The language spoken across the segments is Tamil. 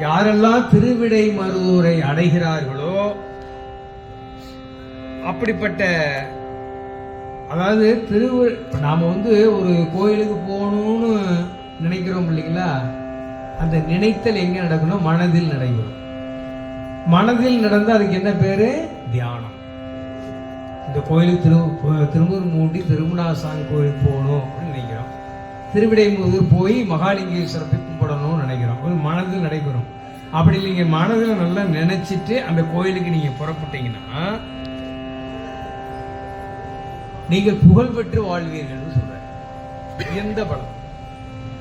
யாரெல்லாம் திருவிடை மருதூரை அடைகிறார்களோ அப்படிப்பட்ட அதாவது திருவி நாம வந்து ஒரு கோயிலுக்கு போகணும்னு நினைக்கிறோம் இல்லைங்களா? அந்த நினைத்தல் எங்க நடக்கணும் மனதில் நடைபெறும். மனதில் நடந்தால் அதுக்கு என்ன பேரு? தியானம். இந்த கோயிலுக்கு திரு திருமூர் மூண்டி திருமணாசாமி கோயிலுக்கு போகணும் அப்படின்னு நினைக்கிறோம். திருவிடைமுதூர் போய் மகாலிங்கேஸ்வரத்தை மனதில் நடைபெறும். அப்படி நீங்க மனதில் நல்லா நினைச்சிட்டு அந்த கோயிலுக்கு நீங்க புறப்பட்டீங்கன்னா நீங்கள் புகழ் பெற்று வாழ்வீர்கள் சொல்றாரு. எந்த படம்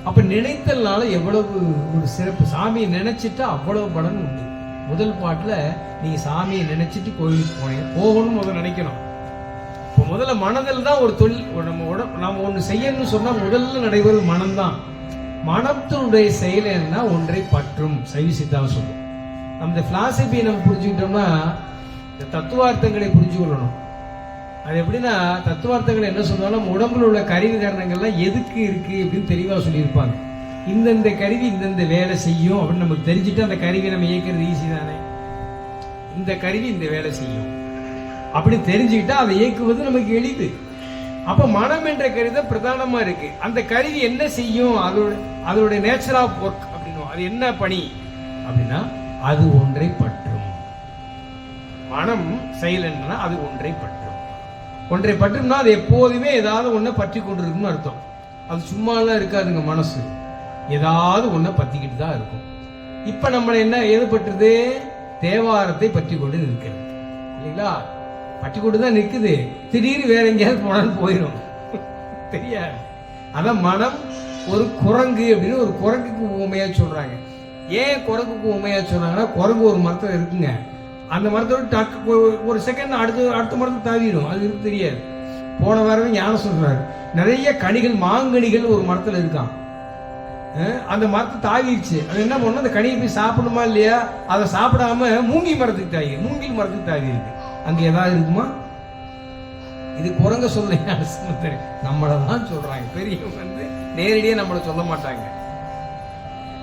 அப்ப நினைத்தல்னால எவ்வளவு ஒரு சிறப்பு. சாமியை நினைச்சிட்டா அவ்வளவு பலன் உண்டு. முதல் பாட்டுல நீங்க சாமியை நினைச்சிட்டு கோயிலுக்கு போனீங்க போகணும்னு முதல்ல நினைக்கணும். இப்போ முதல்ல மனதில் தான் ஒரு தொழில் நம்ம உட நம்ம ஒன்று செய்யணும்னு சொன்னா முதல்ல நடைபெறுவது மனம்தான். மனத்தினுடைய செயல் என்ன? ஒன்றை பற்றும். சைவ சித்தாவை சொல்லும். நம்ம இந்த பிலாசபி நம்ம புரிஞ்சுக்கிட்டோம்னா இந்த தத்துவார்த்தங்களை புரிஞ்சு கொள்ளணும் அது எப்படின்னா தத்துவார்த்தங்கள் என்ன சொன்னாலும் உடம்புல உள்ள கருவி காரணங்கள்லாம் எதுக்கு இருக்கு அப்படின்னு தெளிவாக சொல்லியிருப்பாங்க. இந்தந்த கருவி இந்தந்த வேலை செய்யும் அப்படின்னு நமக்கு தெரிஞ்சுட்டு அந்த கருவி நம்ம இயக்கிறது ஈஸி தானே. இந்த கருவி இந்த வேலை செய்யும். அப்படி தெரிஞ்சுக்கிட்டா அதை இயக்குவது நமக்கு எளிது. அப்ப மனம் என்ற கருவி தான் பிரதானமா இருக்கு. அந்த கருவி என்ன செய்யும்? அதோட அதோட நேச்சர் ஆஃப் ஒர்க் அப்படின்னு அது என்ன பணி? அப்படின்னா அது ஒன்றை பற்றும். மனம் செயல் அது ஒன்றை பற்றும். ஒன்றை பற்றும்னா அது எப்போதுமே ஏதாவது ஒன்றை பற்றி கொண்டிருக்கும்னு அர்த்தம். அது சும்மாலாம் இருக்காதுங்க மனசு. ஏதாவது ஒன்றை பத்திக்கிட்டு தான் இருக்கும். இப்ப நம்மளை என்ன எது பற்றுது? தேவாரத்தை பற்றி கொண்டு இருக்கிறது. இல்லைங்களா? பற்றி கொண்டு தான் நிற்குது திடீர்னு வேற எங்கேயாவது போனாலும் போயிடும் தெரியாது. அதான் மனம் ஒரு குரங்கு அப்படின்னு ஒரு குரங்குக்கு உண்மையாக சொல்கிறாங்க ஏன் குரங்குக்கு உண்மையாக சொல்கிறாங்கன்னா குரங்கு ஒரு மரத்தில் இருக்குங்க. அந்த மரத்தோட டக்கு ஒரு- செகண்ட் அடுத்த அடுத்த மரத்தை தாவிடும் அது இருக்கு தெரியாது. போன வாரமே ஞானம் சொல்கிறாரு நிறைய கனிகள் மாங்கனிகள் ஒரு மரத்தில் இருக்கான் அந்த மரத்தை தாவிடுச்சு அது என்ன பண்ணணும் அந்த கனியை போய் சாப்பிடணுமா இல்லையா? அதை சாப்பிடாம மூங்கி மரத்துக்கு தாவி மூங்கில் மரத்துக்கு தாவி இருக்கு. அங்க ஏதாவது இருக்குமா? இது குரங்க சொல்ல நம்மளை தான் சொல்றாங்க. பெரியவங்க வந்து நேரடியா நம்மளை சொல்ல மாட்டாங்க.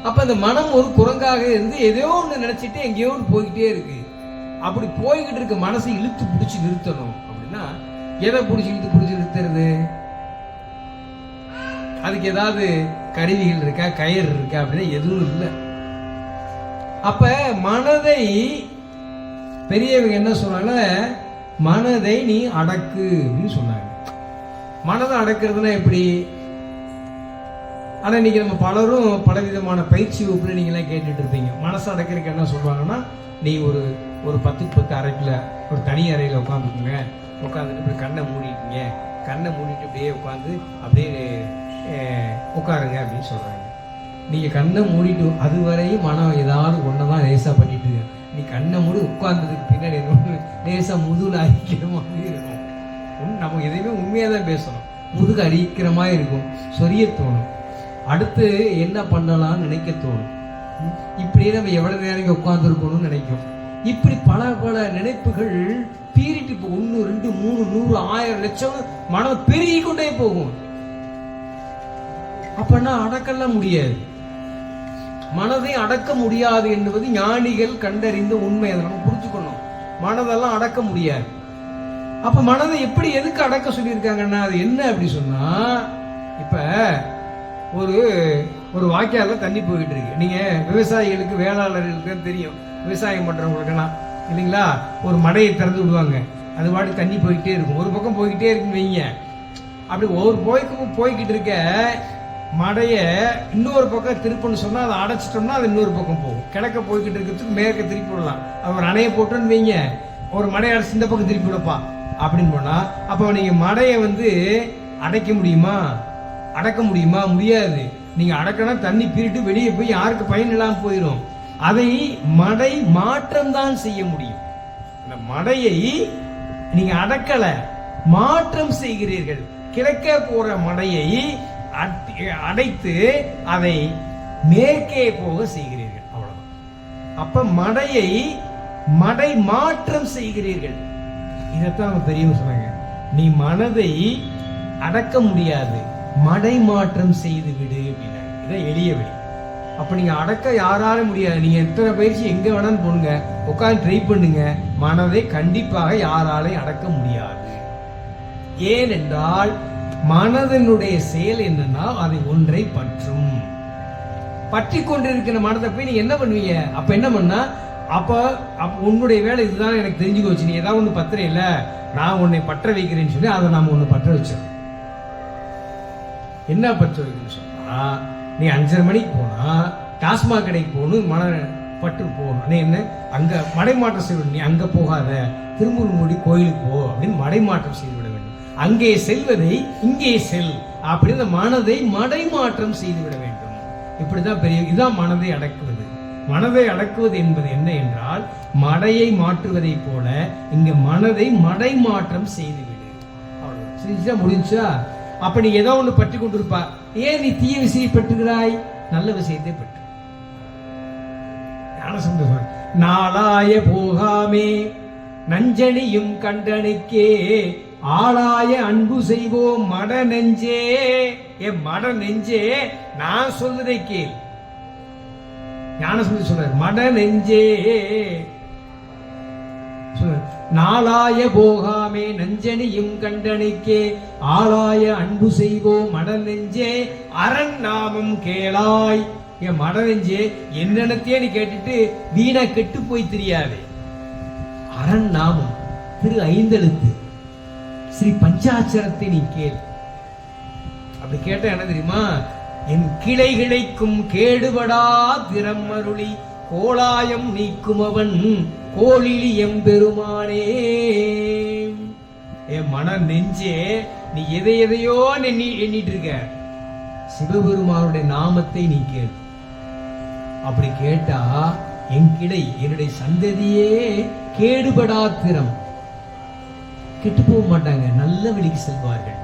அப்ப இந்த மனம் ஒரு குரங்காக இருந்து எதையோ ஒன்று நினைச்சிட்டு எங்கேயோ ஒன்று போய்கிட்டே இருக்கு. அப்படி போய்கிட்டு இருக்க மனசை இழுத்து பிடிச்சி நிறுத்தணும் அப்படின்னா எதை பிடிச்சி இழுத்து பிடிச்சி நிறுத்துறது? அதுக்கு ஏதாவது கருவிகள் இருக்கா? கயிறு இருக்கா? அப்படின்னா எதுவும் இல்லை. அப்ப மனதை பெரியவங்க என்ன சொன்னாங்க? மனதை நீ அடக்கு அப்படின்னு சொன்னாங்க. மனதை அடக்கிறதுனா எப்படி? ஆனால் இன்னைக்கு நம்ம பலரும் பலவிதமான பயிற்சி வகுப்புல நீங்களாம் கேட்டுட்டு இருப்பீங்க. மனசை அடக்கிறதுக்கு என்ன சொல்கிறாங்கன்னா நீ ஒரு ஒரு பத்துக்கு பத்து அறைக்கில் ஒரு தனி அறையில் உட்காந்துக்குங்க. உட்காந்துட்டு இப்படி கண்ணை மூடிட்டீங்க கண்ணை மூடிட்டு அப்படியே உட்காந்து அப்படியே உட்காருங்க அப்படின்னு சொல்கிறாங்க நீங்கள் கண்ணை மூடிட்டு அது வரையும் மனம் ஏதாவது தான் லேசாக பண்ணிட்டு நீ கண்ணை மூடி உட்கார்ந்ததுக்கு பின்னாடி லேசாக முதுகில் முதுகுல அரிக்கிற மாதிரி இருக்கும். நம்ம எதையுமே உண்மையாக தான் பேசணும். முதுகு அரிக்கிற மாதிரி இருக்கும். சொரிய தோணும். அடுத்து என்ன பண்ணலாம்னு நினைக்க தோணும். இப்படியே நம்ம எவ்வளவு நேரம் உட்காந்துருக்கணும்னு உட்கார்ந்துருக்கணும்னு நினைக்கும். இப்படி பல பல நினைப்புகள் பீரிட்டு இப்போ ஒன்று ரெண்டு மூணு நூறு ஆயிரம் லட்சம் மனம் பெருகி கொண்டே போகும். அப்படின்னா அடக்கலாம் முடியாது. மனதை அடக்க முடியாது என்பது ஞானிகள் கண்டறிந்த உண்மை. அதை நம்ம புரிஞ்சுக்கணும். மனதெல்லாம் அடக்க முடியாது. அப்ப மனதை எப்படி எதுக்கு அடக்க சொல்லியிருக்காங்கன்னா அது என்ன அப்படி சொன்னா இப்ப ஒரு ஒரு வாய்க்கால தண்ணி போய்கிட்டு இருக்கு. நீங்க விவசாயிகளுக்கு வேளாளர்களுக்கு தெரியும். விவசாயம் பண்றவங்களுக்குலாம் இல்லைங்களா? ஒரு மடையை திறந்து விடுவாங்க. அது பாட்டு தண்ணி போய்கிட்டே இருக்கும். ஒரு பக்கம் போய்கிட்டே இருக்குன்னு வைங்க. அப்படி ஒவ்வொரு போய்க்கும் போய்கிட்டு இருக்க மடையை இன்னொரு பக்கம் திருப்பன்னு சொன்னால் அதை அடைச்சிட்டோம்னா அது இன்னொரு பக்கம் போகும். கிழக்க போய்கிட்டு இருக்கிறதுக்கு மேற்க திருப்பி விடலாம். அவர் ஒரு அணையை போட்டோன்னு வைங்க. ஒரு மடையை அடைச்சி இந்த பக்கம் திருப்பி விடப்பா. அப்படின்னு போனால் அப்போ நீங்கள் மடையை வந்து அடைக்க முடியுமா? அடக்க முடியுமா? முடியாது. நீங்கள் அடக்கனா தண்ணி பிரிட்டு வெளியே போய் யாருக்கு பயன் இல்லாமல் போயிடும் அதை மடை மாற்றம் தான் செய்ய முடியும். அந்த மடையை நீங்கள் அடக்கலை மாற்றம் செய்கிறீர்கள். கிழக்க போற மடையை அடைத்து அதை மேற்கே போக செய்கிறீர்கள். அவ்வளவுதான். அப்ப மடையை மடை மாற்றம் செய்கிறீர்கள். இதைத்தான் அவங்க பெரியவங்க சொன்னாங்க. நீ மனதை அடக்க முடியாது. மடை மாற்றம் செய்து விடு அப்படின்னாங்க. இதான் எளிய வழி. அப்ப நீங்க அடக்க யாராலும் முடியாது. நீங்க எத்தனை பயிற்சி எங்க வேணாலும் போடுங்க. உட்காந்து ட்ரை பண்ணுங்க. மனதை கண்டிப்பாக யாராலையும் அடக்க முடியாது. ஏனென்றால் மனதனுடைய செயல் என்னன்னா அதை ஒன்றை பற்றும். பற்றி கொண்டிருக்கிற மனதை போய் நீங்க என்ன பண்ணுவீங்க அப்ப என்ன பண்ணா அப்ப உன்னுடைய வேலை இதுதான் எனக்கு தெரிஞ்சுக்க வச்சு நீ ஏதாவது ஒண்ணு பத்திர இல்ல நான் உன்னை பற்ற வைக்கிறேன்னு சொல்லி அதை நாம ஒண்ணு பற்ற வச்சிடும் என்ன பற்ற வைக்கணும்னு சொன்னா நீ அஞ்சரை மணிக்கு போனா டாஸ்மாக் கடைக்கு போகணும் மன பட்டு போகணும். என்ன? அங்க மடைமாற்றம் செய்வோம் நீ அங்க போகாத. திருமுருங்குடி கோயிலுக்கு போ அப்படின்னு மடைமாற்றம் செய்து அங்கே செல்வதை இங்கே செல் அப்படின்னு அந்த மனதை மடைமாற்றம் செய்துவிட வேண்டும். இப்படிதான் பெரிய இதுதான் மனதை அடக்குவது. மனதை அடக்குவது என்பது என்ன என்றால் மடையை மாற்றுவதைப் போல இங்க மனதை மடை மாற்றம் செய்துவிடு அவ்வளவு. முடிஞ்சா அப்ப நீ ஏதோ ஒண்ணு பற்றி கொண்டிருப்பா. ஏன் நீ தீய விஷயம் பெற்றுகிறாய்? நல்ல விஷயத்தை பெற்று. ஞானசம்பந்தர் நாளாய போகாமே நஞ்சனியும் கண்டனுக்கே ஆளாய அன்பு செய்வோம் மட நெஞ்சே என் மட நெஞ்சே நான் சொல்லுதை கேள். ஞானசம்பந்தர் சொல்றார் மட நெஞ்சே நாளாய போகாமே நஞ்சனியும் கண்டனுக்கே. ஆளாய அன்பு செய்வோம் மட நெஞ்சே அரண் நாமம் கேளாய். என் மட நெஞ்சே என்னென்னத்தையே நீ கேட்டுட்டு வீணா கெட்டு போய் தெரியாது. அரண் நாமம் திரு ஐந்தெழுத்து. ஸ்ரீ பஞ்சாட்சரத்தை நீ கேள். அப்படி கேட்ட என்ன தெரியுமா? என் கிளை கிளைக்கும் கேடுபடா திறமருளி அருளி கோளாயம் நீக்குமவன் கோழிலி எம்பெருமானே. என் மன நெஞ்சே நீ எதை எதையோ எண்ணி எண்ணிட்டு இருக்க சிவபெருமானுடைய நாமத்தை நீ கேள். அப்படி கேட்டா என் கிளை என்னுடைய சந்ததியே கேடுபடா திறம். கெட்டு போக மாட்டாங்க. நல்ல வழிக்கு செல்வார்கள்.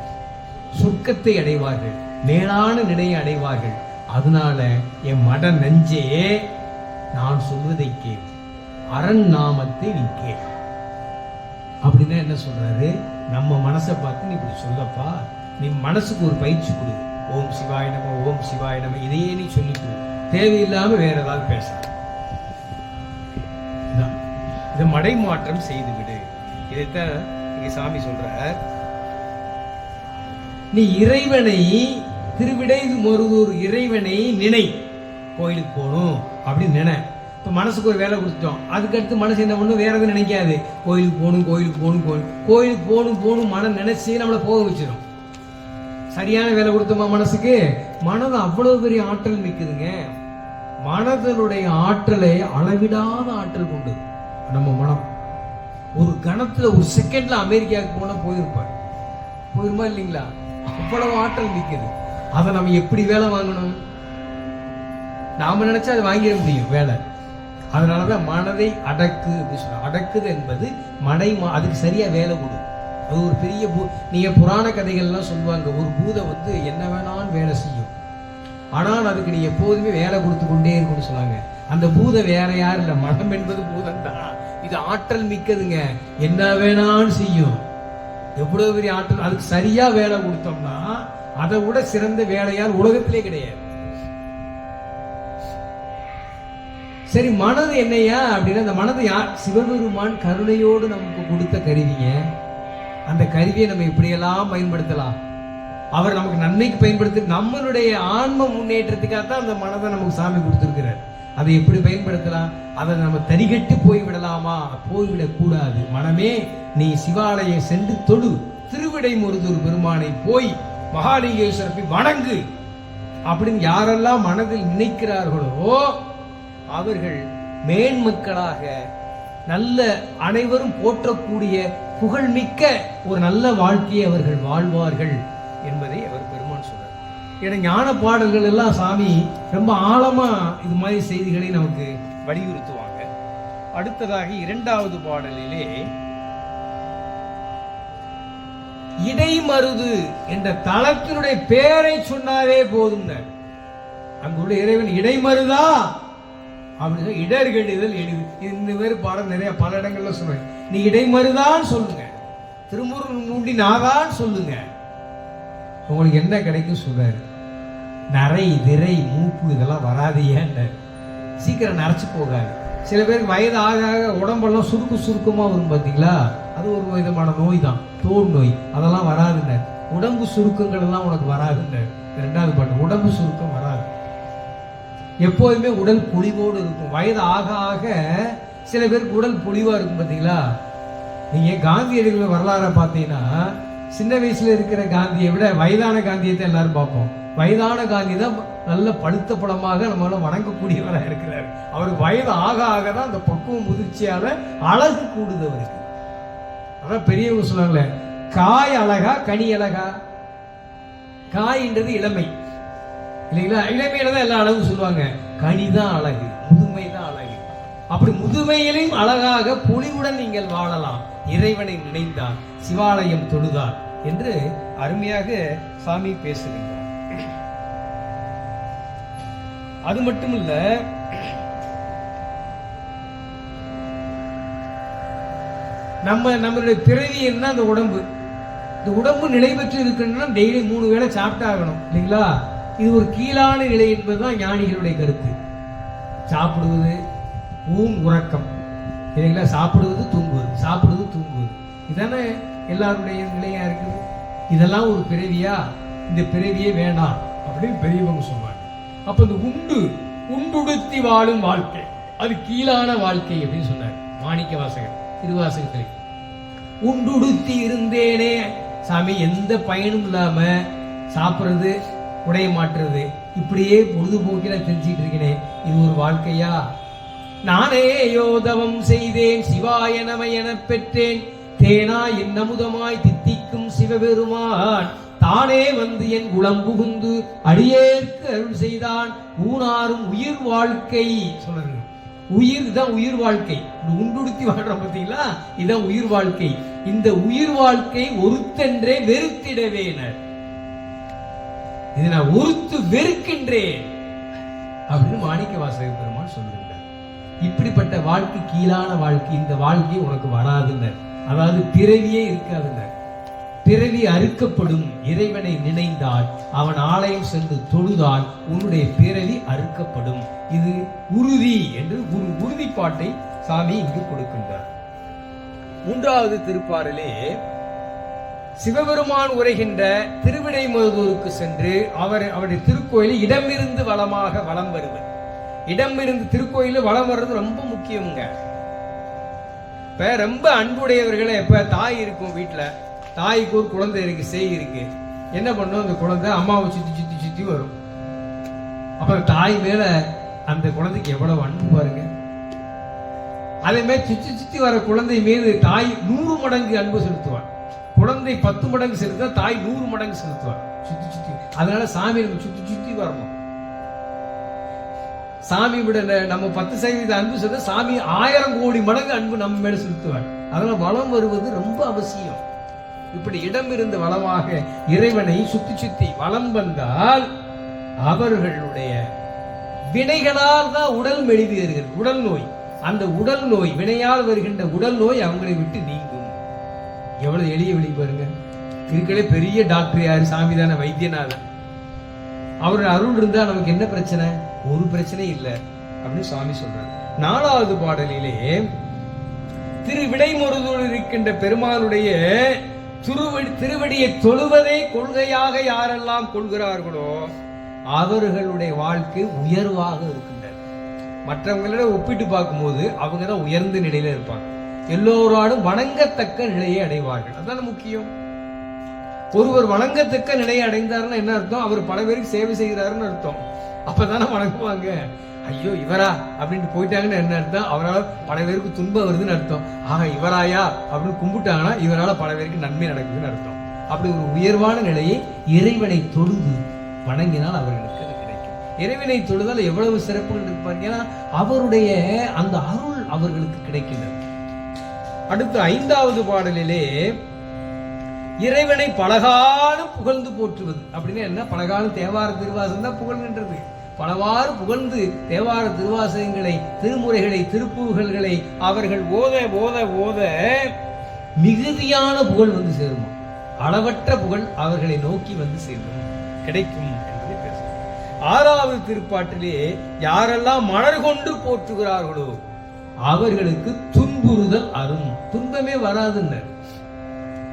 சொர்க்கத்தை அடைவார்கள். மேலான நிலையை அடைவார்கள். அதனால என் மட நெஞ்சே நான் சொல்வதை கேள். அரண் நாமத்தை நீ கேள். அப்படின்னா என்ன சொல்றாரு? நம்ம மனசை பார்த்து நீ இப்படி சொல்லப்பா. நீ மனசுக்கு ஒரு பயிற்சி கொடு. ஓம் சிவாய நம ஓம் சிவாய நம. இதையே நீ சொல்லிட்டு தேவையில்லாம வேற ஏதாவது பேசலாம். இதை மடைமாற்றம் செய்துவிடு. இதைத்தான் இங்கே சாமி சொல்றார் நீ இறைவனை திருவிடை மருதூர் இறைவனை நினை. கோயிலுக்கு போகணும் அப்படின்னு நினை. இப்போ மனசுக்கு ஒரு வேலை கொடுத்துட்டோம். அதுக்கு அடுத்து மனசு என்ன பண்ணும்? வேற எதுவும் நினைக்காது. கோயிலுக்கு போகணும் கோயிலுக்கு போகணும் கோயில். கோயிலுக்கு போகணும் போகணும் மனம் நினைச்சு நம்மளை போக வச்சிடும் சரியான வேலை கொடுத்தோமா மனசுக்கு? மனது அவ்வளவு பெரிய ஆற்றல் நிற்குதுங்க மனதனுடைய ஆற்றலை அளவிடாத ஆற்றல் கொண்டு நம்ம மனம் ஒரு கணத்துல ஒரு செகண்ட்ல அமெரிக்காவுக்கு போனா போயிருப்பார். போயிருமா இல்லைங்களா? அவ்வளவு ஆற்றல் நிற்குது அதை நம்ம எப்படி வேலை வாங்கணும்? நாம நினைச்சா அதை வாங்கிட முடியும் வேலை. அதனாலதான் மனதை அடக்கு அப்படின்னு சொல்றோம் அடக்குது என்பது மனை மா- அதுக்கு சரியா வேலை கொடு. அது ஒரு பெரிய பூ நீங்கள் புராண கதைகள்லாம் சொல்லுவாங்க ஒரு பூதம் வந்து என்ன வேணாலும் வேலை செய்யும். ஆனால் அதுக்கு நீ எப்போதுமே வேலை கொடுத்து கொண்டே இருக்கும்னு சொன்னாங்க அந்த பூதம் வேற யார் இல்லை மனம் என்பது பூதம் தான் இது ஆற்றல் மிக்கதுங்க. என்ன வேணாலும் செய்யும். எவ்வளவு பெரிய ஆற்றல் அதுக்கு சரியா வேலை கொடுத்தோம்னா அதை விட சிறந்த வேலையால் உலகத்திலே கிடையாது. சரி மனது என்னையா அப்படின்னா அந்த மனது யார் சிவபெருமான் கருணையோடு நமக்கு கொடுத்த கருவிங்க. அந்த கருவியை நம்ம இப்படியெல்லாம் பயன்படுத்தலாம். அவர் நமக்கு நன்மைக்கு பயன்படுத்தி நம்மளுடைய ஆன்ம முன்னேற்றத்துக்காக தான் அந்த மனதை நமக்கு சாமி கொடுத்துருக்கிறார். அதை எப்படி பயன்படுத்தலாம்? அதை நம்ம தரிகட்டு போய்விடலாமா? போய்விடக்கூடாது. போய்விடக் கூடாது மனமே நீ சிவாலயம் சென்று தொடு. திருவிடை முருதூர் பெருமானை போய் மகாலிங்கேஸ்வரப்பை வணங்கு. அப்படின்னு யாரெல்லாம் மனதில் நினைக்கிறார்களோ அவர்கள் மேன்மக்களாக நல்ல அனைவரும் போற்றக்கூடிய புகழ்மிக்க ஒரு நல்ல வாழ்க்கையை அவர்கள் வாழ்வார்கள். ஏன்னா ஞான பாடல்கள் எல்லாம் சாமி ரொம்ப ஆழமா இது மாதிரி செய்திகளை நமக்கு வலியுறுத்துவாங்க. அடுத்ததாக இரண்டாவது பாடலிலே இடைமருது என்ற தளத்தினுடைய பெயரை சொன்னாவே போதும் அங்குள்ள இறைவன் இடைமருதா? அப்படின்னு இடர்கெடுதல் எளிது இந்த மாதிரி பாடம் நிறைய பல இடங்கள்ல சொல்றேன் நீ இடைமருதான் சொல்லுங்க. திருமுருகன் மூண்டி நாதான் சொல்லுங்க. உங்களுக்கு என்ன கிடைக்கும் சொல்றாரு? நரை திரை மூப்பு இதெல்லாம் வராது ஏன்ட? சீக்கிரம் நரைச்சி போகாது. சில பேருக்கு வயது ஆக ஆக உடம்பெல்லாம் சுருக்கு சுருக்கமாக வரும் பார்த்தீங்களா அது ஒரு விதமான நோய் தான் தோல் நோய். அதெல்லாம் வராதுன்னு உடம்பு சுருக்கங்கள் எல்லாம் உனக்கு வராதுன்னு ரெண்டாவது பாட்டு உடம்பு சுருக்கம் வராது. எப்போதுமே உடல் பொலிவோடு இருக்கும். வயது ஆக ஆக சில பேருக்கு உடல் பொலிவாக இருக்கும் பார்த்தீங்களா நீங்கள் காந்தியடிகள் வரலாறை பார்த்தீங்கன்னா சின்ன வயசில் இருக்கிற காந்தியை விட வயதான காந்தியை தான் எல்லாரும் பார்ப்போம். வயதான காந்தி தான் நல்ல பழுத்த படமாக நம்மளால வணங்கக்கூடியவராக இருக்கிறார். அவருக்கு வயது ஆக ஆக தான் அந்த பக்குவம் முதிர்ச்சியால அழகு கூடுது அவருக்கு. அதான் பெரியவங்க சொல்லுவாங்களே காய் அழகா கனி அழகா? காயின்றது இளமை. இல்லைங்களா? இளமையில தான் எல்லா அழகும் சொல்லுவாங்க. கனி தான் அழகு முதுமை தான் அழகு. அப்படி முதுமையிலும் அழகாக பொலிவுடன் நீங்கள் வாழலாம். இறைவனை நினைந்தால் சிவாலயம் தொழுதால் என்று அருமையாக சாமி பேசுகின்றார். அது மட்டும் இல்ல நம்ம நம்மளுடைய பிறவி என்ன? அந்த உடம்பு. இந்த உடம்பு நிலை பெற்று இருக்குன்னா டெய்லி மூணு வேளை சாப்பிட்டாகணும் இல்லைங்களா? இது ஒரு கீழான நிலை என்பதுதான் ஞானிகளுடைய கருத்து. சாப்பிடுவது ஊன் உறக்கம். இல்லைங்களா? சாப்பிடுவது தூங்குவது. சாப்பிடுவது தூங்குவது. இதானே எல்லாருடைய நிலையா இருக்குது. இதெல்லாம் ஒரு பிறவியா? இந்த பிறவியே வேண்டாம் அப்படின்னு பெரியவங்க சொன்னாங்க அப்ப இந்த உண்டு உண்டுடுத்தி வாழும் வாழ்க்கை. அது கீழான வாழ்க்கை அப்படின்னு சொன்னார் மாணிக்க வாசகர் திருவாசகத்திலே உண்டுடுத்தி இருந்தேனே. சாமி எந்த பயனும் இல்லாம சாப்பிடுறது உடைய மாற்றுறது இப்படியே பொழுதுபோக்கில தெரிஞ்சிட்டு இருக்கேனே. இது ஒரு வாழ்க்கையா? நானே யோதவம் செய்தேன் சிவாய நம பெற்றேன். தேனா என் நமுதமாய் தித்திக்கும் சிவபெருமான். தானே வந்து என் குளம் புகுந்து அடியேற்கு அருள் செய்தான் ஊனாரும் உயிர் வாழ்க்கை. சொல்லுங்க. உயிர் தான் உயிர் வாழ்க்கை. உண்டுடுத்தி வாழ்றோம் பார்த்தீங்களா? இதான் உயிர் வாழ்க்கை. இந்த உயிர் வாழ்க்கை ஒருத்தென்றே வெறுத்திடவே இதை நான் ஒருத்து வெறுக்கின்றேன் அப்படின்னு மாணிக்க வாசக பெருமான் சொல்லுகின்றார். இப்படிப்பட்ட வாழ்க்கை கீழான வாழ்க்கை இந்த வாழ்க்கை உனக்கு வராதுன்னர் அதாவது பிறவியே இருக்காதுன்னர் பிறவி அறுக்கப்படும் இறைவனை நினைந்தால் அவன் ஆலயம் சென்று தொழுதால் உன்னுடைய பிறவி அறுக்கப்படும். இது உறுதி என்று ஒரு உறுதிப்பாட்டை சாமி இங்கு கொடுக்கின்றார். மூன்றாவது திருப்பாடலே சிவபெருமான் உரைகின்ற திருவிடைமருதூருக்கு சென்று அவர் அவருடைய திருக்கோயிலில் இடமிருந்து வளமாக வலம் வருவர். இடமிருந்து திருக்கோயிலில் வளம் வர்றது ரொம்ப முக்கியமுங்க. இப்ப ரொம்ப அன்புடையவர்களே இப்ப தாய் இருக்கும் வீட்டுல தாய்க்கு ஒரு குழந்தை இருக்கு செய் இருக்கு. என்ன பண்ணும்? அந்த குழந்தை அம்மாவை சுத்தி சுத்தி சுத்தி வரும். அப்ப தாய் மேல அந்த குழந்தைக்கு எவ்வளவு அன்பு பாருங்க. அதே மாதிரி சுத்தி சுத்தி வர குழந்தை மீது தாய் நூறு மடங்கு அன்பு செலுத்துவார் குழந்தை பத்து மடங்கு செலுத்த தாய் நூறு மடங்கு செலுத்துவார் சுத்தி சுத்தி. அதனால சாமி நம்ம சுத்தி சுத்தி வரணும். சாமி விட ந- நம்ம பத்து சதவீத அன்பு செலுத்த சாமி ஆயிரம் கோடி மடங்கு அன்பு நம்ம மேல செலுத்துவார் அதனால வளம் வருவது ரொம்ப அவசியம். இப்படி இடம் இருந்து வளமாக இறைவனை சுத்தி சுத்தி வளம் வந்தால் அவர்களுடைய வினைகளால் தான் உடல் மெழுகுகிறது. உடல் நோய். அந்த உடல் நோய் வினையால் வருகின்ற உடல் நோய் அவங்களை விட்டு நீங்கும். எவ்வளவு எளிய வழி பாருங்க. இருக்கலே பெரிய டாக்டர் யாரு? சாமிதான வைத்தியநாதன். அவர் அருள் இருந்தா நமக்கு என்ன பிரச்சனை? ஒரு பிரச்சனை இல்லை. அப்படின்னு சுவாமி சொல்றாரு. நாலாவது பாடலிலே திரு விடைமுறுதோடு இருக்கின்ற பெருமானுடைய திருவடி திருவடியை தொழுவதே கொள்கையாக யாரெல்லாம் கொள்கிறார்களோ அவர்களுடைய வாழ்க்கை உயர்வாக இருக்கின்றது. மற்றவங்களோட ஒப்பிட்டு பார்க்கும்போது அவங்க தான் உயர்ந்த நிலையில இருப்பாங்க. எல்லோராடும் வணங்கத்தக்க நிலையை அடைவார்கள். அதுதான் முக்கியம். ஒருவர் வணங்கத்தக்க நிலையை அடைந்தாருன்னா என்ன அர்த்தம்? அவர் பல பேருக்கு சேவை செய்கிறாருன்னு அர்த்தம். அப்பதானே வணங்குவாங்க. ஐயோ இவரா அப்படின்ட்டு போயிட்டாங்கன்னு என்ன அர்த்தம்? அவரால் பல பேருக்கு துன்பம் வருதுன்னு அர்த்தம். ஆக இவராயா அப்படின்னு கும்பிட்டாங்கன்னா இவரால் பல பேருக்கு நன்மை நடக்குதுன்னு அர்த்தம். அப்படி ஒரு உயர்வான நிலையை இறைவனை தொழுது வணங்கினால் அவர்களுக்கு அது கிடைக்கும். இறைவனை தொழுதால் எவ்வளவு சிறப்புகள் இருப்பார்? ஏன்னா அவருடைய அந்த அருள் அவர்களுக்கு கிடைக்கின்றது. அடுத்து ஐந்தாவது பாடலிலே இறைவனை பலகாலம் புகழ்ந்து போற்றுவது. அப்படின்னா என்ன? பலகாலம் தேவார திருவாசம் தான் புகழ்கின்றது. பலவாறு புகழ்ந்து தேவார திருவாசகங்களை திருமுறைகளை திருப்புகழ்களை அவர்கள் ஓத ஓத ஓத மிகுதியான புகழ் வந்து சேருமா? அளவற்ற புகழ் அவர்களை நோக்கி வந்து சேரும். கிடைக்கும் என்பதை ஆறாவது திருப்பாட்டிலே யாரெல்லாம் மலர் கொண்டு போற்றுகிறார்களோ அவர்களுக்கு துன்புறுதல் அரும். துன்பமே வராதுன்னர்.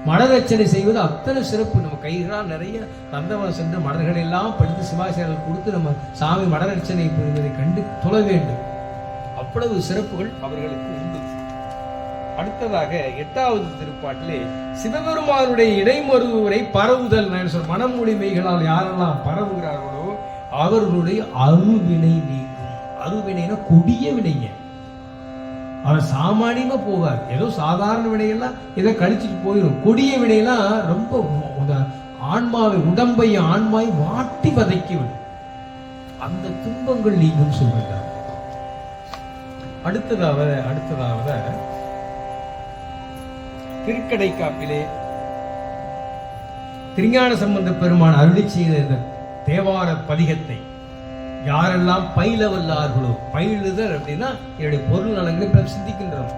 மலரச்சனை செய்வது அத்தனை சிறப்பு. நம்ம கைகளால் நிறைய நந்தவனம் சென்று மலர்களை எல்லாம் படித்து சிவாசிரியர்கள் கொடுத்து நம்ம சாமி மலரச்சனை பெறுவதை கண்டு தொழ வேண்டும். அவ்வளவு சிறப்புகள் அவர்களுக்கு உண்டு. அடுத்ததாக எட்டாவது திருப்பாட்டிலே சிவபெருமானுடைய இடைமருவரை பரவுதல் நான் சொல்ற மனமொழிமைகளால் யாரெல்லாம் பரவுகிறார்களோ அவர்களுடைய அருவினை நீக்கும். அருவினைனா கொடிய வினைங்க. அவன் சாமானியமா போவார். ஏதோ சாதாரண விடையெல்லாம் இதை கழிச்சிட்டு போயிடும் கொடிய விடையெல்லாம் ரொம்ப ஆன்மாவை உடம்பை ஆன்மாவை வாட்டி வதைக்கி விடும் அந்த துன்பங்கள் நீங்கும் சொல்கிறார் அடுத்ததாவது அடுத்ததாவது திருக்கடை காப்பிலே திருஞான சம்பந்த பெருமான் அருளி செய்த இந்த தேவார பதிகத்தை யாரெல்லாம் பயில வல்லார்களோ பயிலுதல் அப்படின்னா என்னுடைய பொருள் நலங்களை பிறகு சிந்திக்கின்றோம்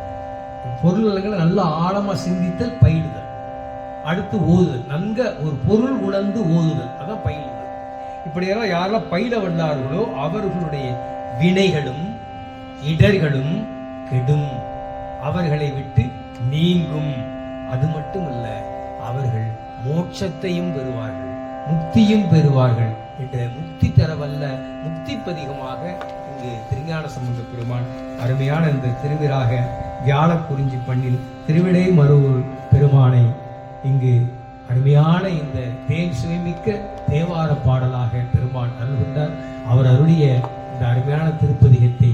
பொருள் நலங்களை நல்லா ஆழமாக சிந்தித்தல் பயிலுதல் அடுத்து ஓதுதல். நன்க ஒரு பொருள் உணர்ந்து ஓதுதல். அதான் பயிலுதல் இப்படியெல்லாம் யாரெல்லாம் பயில வல்லார்களோ அவர்களுடைய வினைகளும் இடர்களும் கெடும். அவர்களை விட்டு நீங்கும். அது மட்டுமல்ல அவர்கள் மோட்சத்தையும் பெறுவார்கள் முக்தியும் பெறுவார்கள். என்ற முக்தி தரவல்ல முக்தி பதிகமாக இங்கு திருஞான சம்பந்த பெருமான் அருமையான இந்த திருவிராக வியாழ குறிஞ்சி பண்ணில் திருவிடை மருவூர் பெருமானை இங்கு அருமையான இந்த தேன் சுவைமிக்க தேவார பாடலாக பெருமான் அருள்கின்றார் அவர் அருளிய இந்த அருமையான திருப்பதிகத்தை